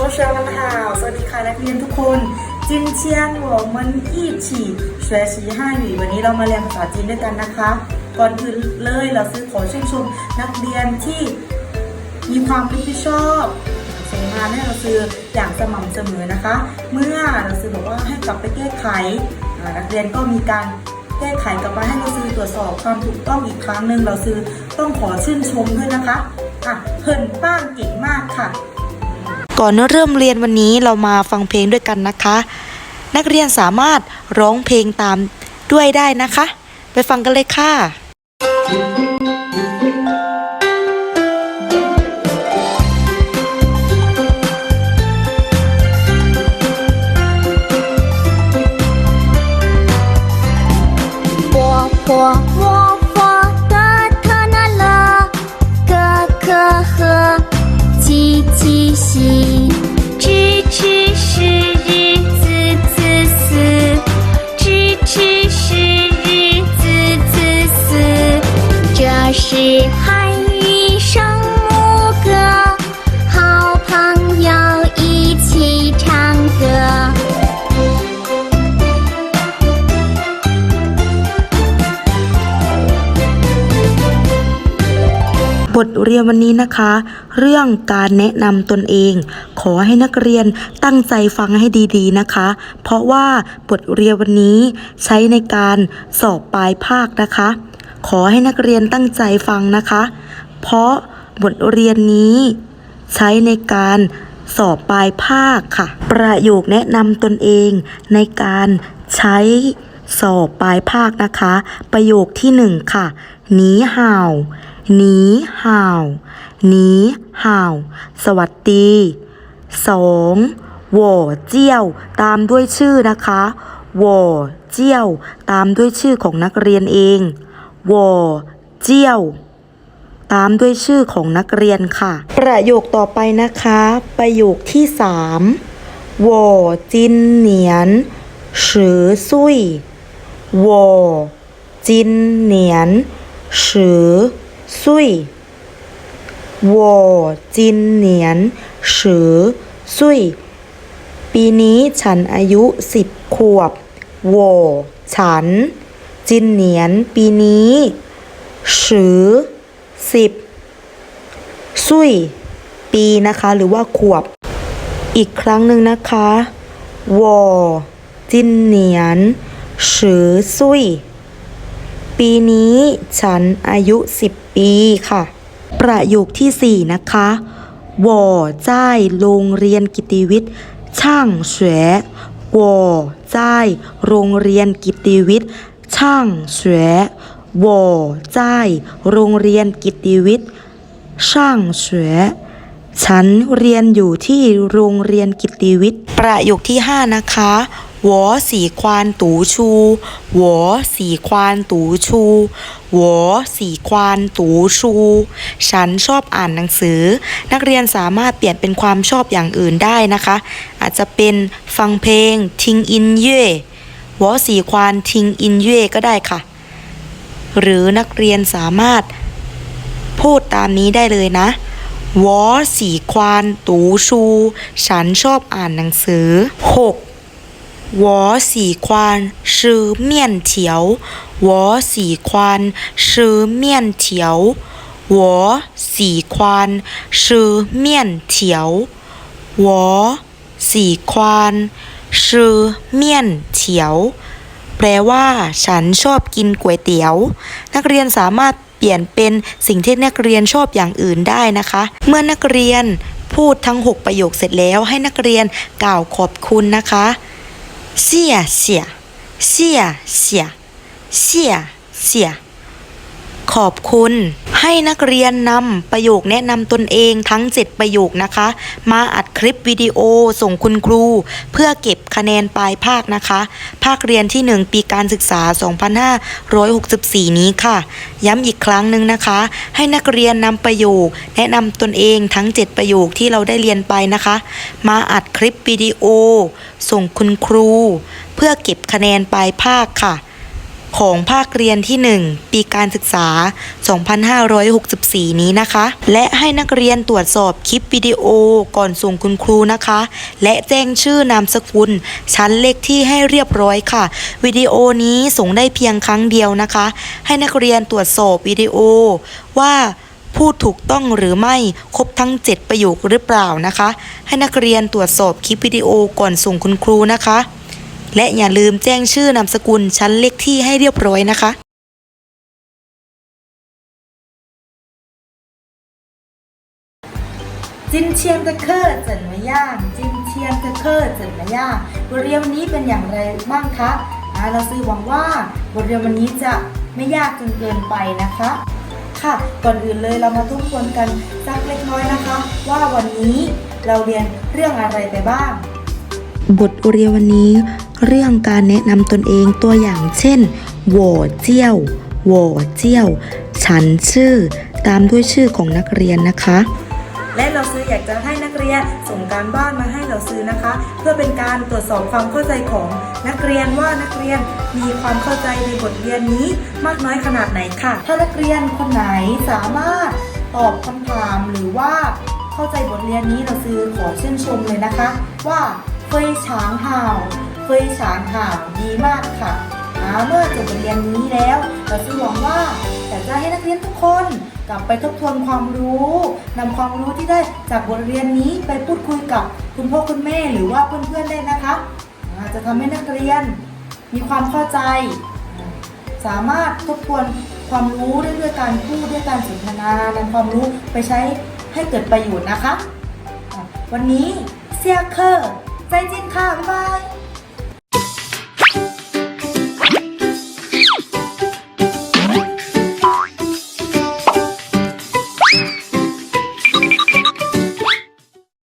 同学们好，สวัสดีค่ะนักเรียนทุกคน 今天我们一起学习汉语วันนี้เรามาเรียนภาษาจีนด้วยกันนะคะ ก่อนอื่นเลยเราซื้อขอชื่นชมนักเรียนที่มีความรับผิดชอบส่งงานให้เราซื้ออย่างสม่ำเสมอนะคะ เมื่อเราซื้อบอกว่าให้กลับไปแก้ไขอ่านักเรียนก็มีการแก้ไขกลับมาให้เราซื้อตรวจสอบความถูกต้องอีกครั้งหนึ่งเราซื้อต้องขอชื่นชมด้วยนะคะอ่ะเพิ่นป้างเก่งมากค่ะ ก่อนเริ่มเรียนวันนี้เรามาฟังเพลงด้วยกันนะคะ นักเรียนสามารถร้องเพลงตามด้วยได้นะคะ ไปฟังกันเลยค่ะ 活泼活 七七七。 ทเรียนวันนี้นะคะ เรื่องการแนะนำตนเอง ขอให้นักเรียนตั้งใจฟังให้ดีๆนะคะ เพราะว่าบทเรียนวันนี้ใช้ในการสอบปลายภาคนะคะ ขอให้นักเรียนตั้งใจฟังนะคะ เพราะบทเรียนนี้ใช้ในการสอบปลายภาคค่ะ ประโยคแนะนำตนเองในการใช้สอบปลายภาคนะคะ ประโยคที่หนึ่งค่ะหนีห่าว หนีห่าวหนีห่าว สวัสดีสองหว่อเจี้ยว ตามด้วยชื่อนะคะหว่อเจี้ยว ตามด้วยชื่อของนักเรียนเองหว่อเจี้ยว ตามด้วยชื่อของนักเรียนค่ะ ประโยคต่อไปนะคะ ประโยคที่สาม ซุยวัวจินเหนียนสือซุยปีนี้ฉันอายุสิบขวบวัฉัน จินเหนียนปีนี้สือสิบซุยปีนะคะ หรือว่าขวบ อีกครั้งหนึ่งนะคะวอจินเหนียนสือซุย ปีนี้ฉันอายุสิบปีค่ะ ประโยคที่สี่นะคะวอจ้ายโรงเรียนกิตติวิทย์ช่างเฉวอจ้ายโรงเรียนกิตติวิทย์ช่างเฉวอจ้ายโรงเรียนกิตติวิทย์ช่างเฉฉันเรียนอยู่ที่โรงเรียนกิตติวิทย์ประโยคที่ 5 นะคะ หวสีควานตูชูหวสีควานตูชูหวสีควานตูชู ฉันชอบอ่านหนังสือ นักเรียนสามารถเปลี่ยนเป็นความชอบอย่างอื่นได้นะคะ อาจจะเป็นฟังเพลงทิงอินเย่หวสีควานทิงอินเย่ก็ได้ค่ะ หรือนักเรียนสามารถพูดตามนี้ได้เลยนะวอสีควานตูชู ฉันชอบอ่านหนังสือ 6. วอสีควานชื่อเมี่ยนเถียววอสีควานชื่อเมี่ยนเถียววอสีควานชื่อเมี่ยนเถียววอสีควานชื่อเมี่ยนเถียวแปลว่าฉันชอบกินก๋วยเตี๋ยว นักเรียนสามารถเปลี่ยนเป็นสิ่งที่นักเรียนชอบอย่างอื่นได้นะคะ เมื่อนักเรียนพูดทั้ง 6 ประโยคเสร็จแล้วให้นักเรียนกล่าวขอบคุณนะคะ เสียเสีย ขอบคุณ ให้นักเรียนนำประโยคแนะนำตนเองทั้ง 7 ประโยคนะคะ มาอัดคลิปวิดีโอส่งคุณครู เพื่อเก็บคะแนนปลายภาคนะคะ ภาคเรียนที่ 1 ปีการศึกษา 2564 นี้ค่ะ ย้ำอีกครั้งหนึ่งนะคะ ให้นักเรียนนำประโยค แนะนำตนเองทั้ง 7 ประโยคที่เราได้เรียนไปนะคะ มาอัดคลิปวิดีโอ ส่งคุณครู เพื่อเก็บคะแนนปลายภาคค่ะ ของภาคเรียนที่ 1 ปีการศึกษา 2564 นี้นะคะ และให้นักเรียนตรวจสอบคลิปวิดีโอก่อนส่งคุณครูนะคะ และแจ้งชื่อนามสกุล ชั้นเลขที่ให้เรียบร้อยค่ะ วิดีโอนี้ส่งได้เพียงครั้งเดียวนะคะ ให้นักเรียนตรวจสอบวิดีโอว่าพูดถูกต้องหรือไม่ครบทั้ง 7 ประโยคหรือเปล่านะคะ ให้นักเรียนตรวจสอบคลิปวิดีโอก่อนส่งคุณครูนะคะ และอย่าลืมแจ้งชื่อนามสกุลชั้นเลขที่ให้เรียบร้อยนะคะจินเชียนตะเคอร์เจินมาย่างจินเชียนตะเคอร์เจินมาย่างบทเรียนวันนี้เป็นอย่างไรบ้างคะอ่าเราซื้อหวังว่าบทเรียนวันนี้จะไม่ยากจนเกินไปนะคะ ค่ะก่อนอื่นเลยเรามาทบทวนกันสักเล็กน้อยนะคะ ว่าวันนี้เราเรียนเรื่องอะไรไปบ้าง บทเรียนวันนี้ เรื่องการแนะนำตนเองตัวอย่างเช่น我เจียว我เจียว ฉันชื่อ ตามด้วยชื่อของนักเรียนนะคะ และเราซื้ออยากจะให้นักเรียนส่งการบ้านมาให้เราซื้อนะคะ เพื่อเป็นการตรวจสอบความเข้าใจของนักเรียนว่านักเรียนมีความเข้าใจในบทเรียนนี้มากน้อยขนาดไหนค่ะ ถ้านักเรียนคนไหนสามารถตอบคำถามหรือว่าเข้าใจบทเรียนนี้เราซื้อขอชื่นชมเลยนะคะ ว่าเฟยฉางห่าว ยฉางห่าวดีมากค่ะเมื่อจบบทเรียนนี้แล้วเราซื้อหวังว่าอยากจะให้นักเรียนทุกคนกลับไปทบทวนความรู้นำความรู้ที่ได้จากบทเรียนนี้ไปพูดคุยกับคุณพ่อคุณแม่หรือว่าเพื่อนๆได้นะคะจะทำให้นักเรียนมีความเข้าใจ สามารถทบทวนความรู้ได้ด้วยการพูดด้วยการสนทนานำความรู้ไปใช้ให้เกิดประโยชน์นะคะอะวันนี้เซียเคอร์ใจจริงค่ะ บ๊ายบาย